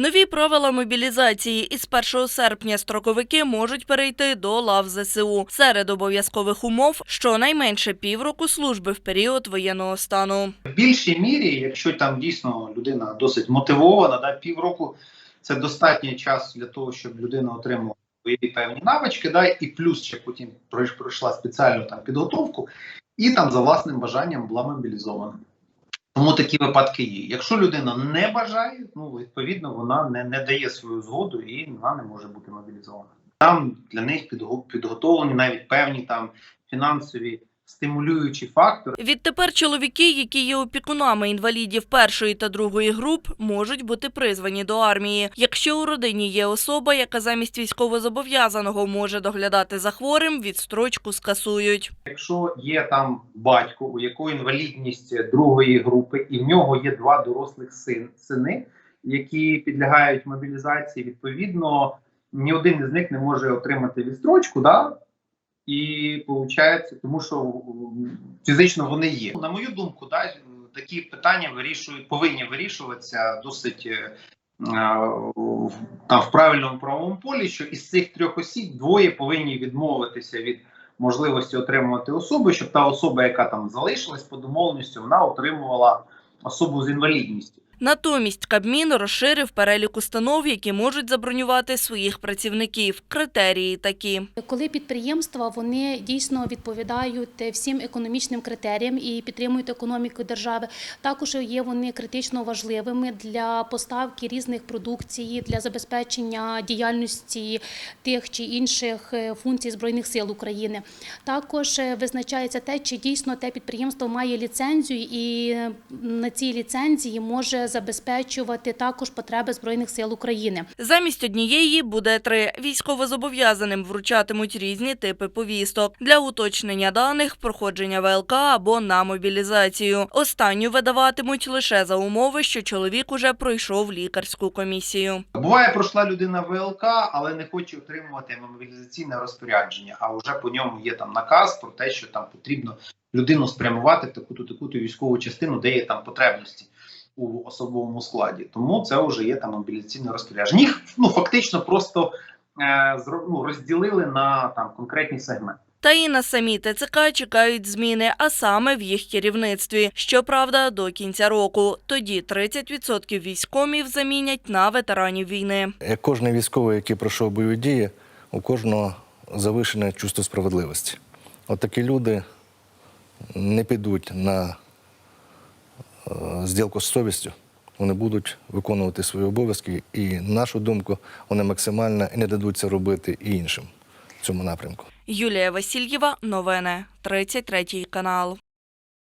Нові правила мобілізації із 1 серпня строковики можуть перейти до лав ЗСУ. Серед обов'язкових умов щонайменше півроку служби в період воєнного стану. В більшій мірі, якщо там дійсно людина досить мотивована, да, півроку це достатній час для того, щоб людина отримала свої певні навички, да, і плюс ще потім пройшла спеціальну там підготовку, і там за власним бажанням була мобілізована. Тому такі випадки є. Якщо людина не бажає, ну відповідно вона не, не дає свою згоду і вона не може бути мобілізована. Там для них підго- підготовлені навіть певні там фінансові стимулюючі фактори. Відтепер чоловіки, які є опікунами інвалідів першої та другої груп, можуть бути призвані до армії. Якщо у родині є особа, яка замість військовозобов'язаного може доглядати за хворим, відстрочку скасують. Якщо є там батько, у якого інвалідність другої групи, і в нього є два дорослих син, сини, які підлягають мобілізації, відповідно, ні один із них не може отримати відстрочку, да? І виходить, тому що фізично вони є. На мою думку, да, такі питання вирішують, повинні вирішуватися досить. е, в- Там в правильному правовому полі, що із цих трьох осіб двоє повинні відмовитися від можливості отримувати особи, щоб та особа, яка там залишилась по домовленості, вона отримувала особу з інвалідністю. Натомість Кабмін розширив перелік установ, які можуть забронювати своїх працівників. Критерії такі. Коли підприємства вони дійсно відповідають всім економічним критеріям і підтримують економіку держави, також є вони критично важливими для поставки різних продукцій, для забезпечення діяльності тих чи інших е, функцій збройних сил України. Також е, визначається те, чи дійсно те підприємство має ліцензію, і е, на цій ліцензії може забезпечувати також потреби збройних сил України. Замість однієї буде три. Військовозобов'язаним вручатимуть різні типи повісток для уточнення даних, проходження ВЛК або на мобілізацію. Останню видаватимуть лише за умови, що чоловік уже пройшов лікарську комісію. Буває, пройшла людина ВЛК, але не хоче отримувати мобілізаційне розпорядження. А вже по ньому є там наказ про те, що там потрібно людину спрямувати в таку-то таку-то військову частину, де є там потребності у особовому складі. Тому це вже є там мобілізаційне розпорядження. Їх ну фактично просто е, ну, розділили на там конкретні сегменти. Та і на самі ТЦК чекають зміни, а саме в їх керівництві. Щоправда, до кінця року. Тоді 30% військомів замінять на ветеранів війни. Як кожен військовий, який пройшов бойові дії, у кожного завишене чувство справедливості. От люди не підуть на е, зділку з совістю, вони будуть виконувати свої обов'язки, і, нашу думку, вони максимально не дадуть це робити і іншим в цьому напрямку. Юлія Васильєва, новини, 33 канал.